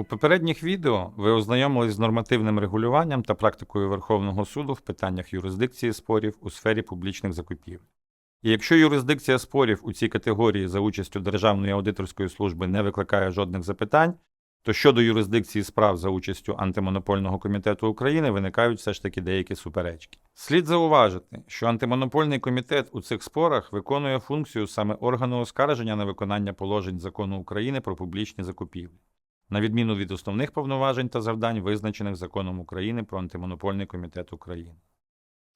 У попередніх відео ви ознайомились з нормативним регулюванням та практикою Верховного суду в питаннях юрисдикції спорів у сфері публічних закупівель. І якщо юрисдикція спорів у цій категорії за участю Державної аудиторської служби не викликає жодних запитань, то щодо юрисдикції справ за участю Антимонопольного комітету України виникають все ж таки деякі суперечки. Слід зауважити, що антимонопольний комітет у цих спорах виконує функцію саме органу оскарження на виконання положень закону України про публічні закупівлі, на відміну від основних повноважень та завдань, визначених законом України про антимонопольний комітет України.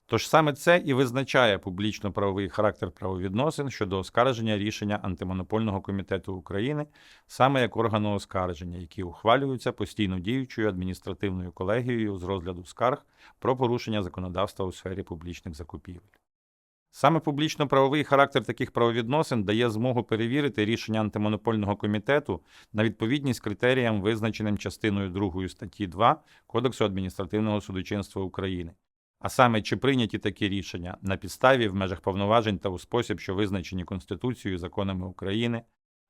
Тож саме це і визначає публічно-правовий характер правовідносин щодо оскарження рішення Антимонопольного комітету України саме як органу оскарження, які ухвалюються постійно діючою адміністративною колегією з розгляду скарг про порушення законодавства у сфері публічних закупівель. Саме публічно-правовий характер таких правовідносин дає змогу перевірити рішення антимонопольного комітету на відповідність критеріям, визначеним частиною 2 статті 2 Кодексу адміністративного судочинства України. А саме, чи прийняті такі рішення на підставі в межах повноважень та у спосіб, що визначені Конституцією і законами України,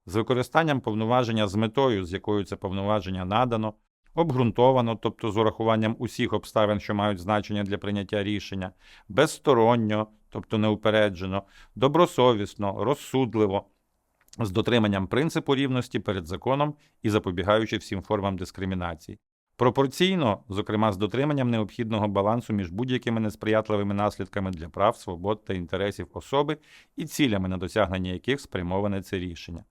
з використанням повноваження з метою, з якою це повноваження надано, обґрунтовано, тобто з урахуванням усіх обставин, що мають значення для прийняття рішення, безсторонньо, тобто неупереджено, добросовісно, розсудливо, з дотриманням принципу рівності перед законом і запобігаючи всім формам дискримінації. Пропорційно, зокрема з дотриманням необхідного балансу між будь-якими несприятливими наслідками для прав, свобод та інтересів особи і цілями, на досягнення яких спрямоване це рішення,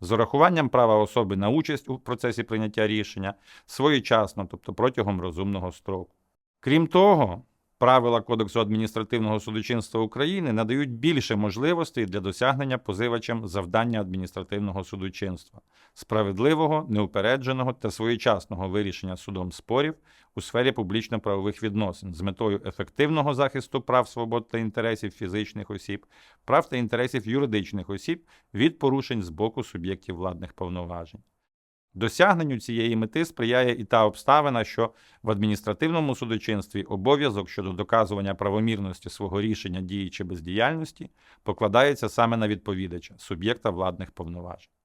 з урахуванням права особи на участь у процесі прийняття рішення своєчасно, тобто протягом розумного строку. Крім того, правила Кодексу адміністративного судочинства України надають більше можливостей для досягнення позивачем завдання адміністративного судочинства, справедливого, неупередженого та своєчасного вирішення судом спорів у сфері публічно-правових відносин з метою ефективного захисту прав, свобод та інтересів фізичних осіб, прав та інтересів юридичних осіб від порушень з боку суб'єктів владних повноважень. Досягненню цієї мети сприяє і та обставина, що в адміністративному судочинстві обов'язок щодо доказування правомірності свого рішення дії чи бездіяльності покладається саме на відповідача, суб'єкта владних повноважень.